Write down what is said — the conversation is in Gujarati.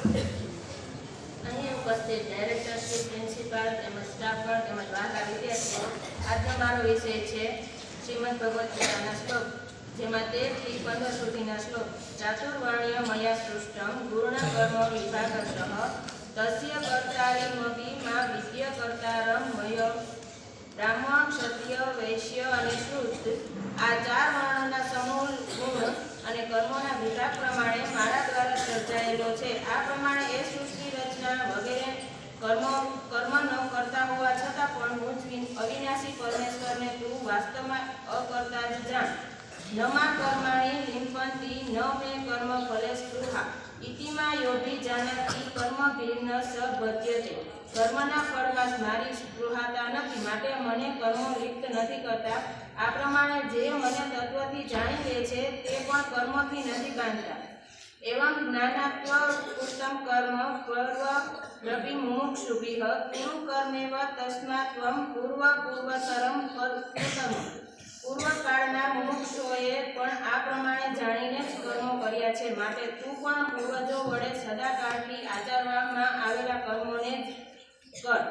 અહીં ઉપસ્થિત ડાયરેક્ટરશ્રી પ્રિન્સિપાલ તેમજ તેમજ મય બ્રાહ્મણ ક્ષત્રિય, વૈશ્ય અને શુદ્ધ આ ચાર વર્ણોના સમૂહ અને કર્મોના વિભાગ પ્રમાણે સર્જાયેલો છે. આ પ્રમાણે એ સૃષ્ટિ રચના વગેરે કર્મ કર્મ ન કરતા હોવા છતાં પણ હું અવિનાશી પરમેશ્વરને તું વાસ્તવમાં અકર્તા જ જાણ. નમા કર્માણી લિંપંતી, ન મે કર્મ ફલે સ્પૃહા. ઇતિમાં યોગી જાનાતી કર્મ ભિન્ન સભ્ય છે કર્મના ફળમાં મારી સ્પૃહાતા નથી, માટે મને કર્મ લિપ્ત નથી કરતા. આ પ્રમાણે જે મને તત્વથી જાણી લે છે, તે પણ કર્મથી નથી બાંધતા. ઉત્તમ કર્મ પૂર્વ રવિ મુમુક્ષુભિઃ ગુરુ કર્મેવ તસ્માત્ ત્વં પૂર્વ પૂર્વતરમ ઉત્તમ પૂર્વકાળના મુમુક્ષુઓએ પણ આ પ્રમાણે જાણીને જ કર્મો કર્યા છે. માટે તું પણ પૂર્વજો વડે સદાકાળથી આચરવામાં આવેલા કર્મોને જ કર.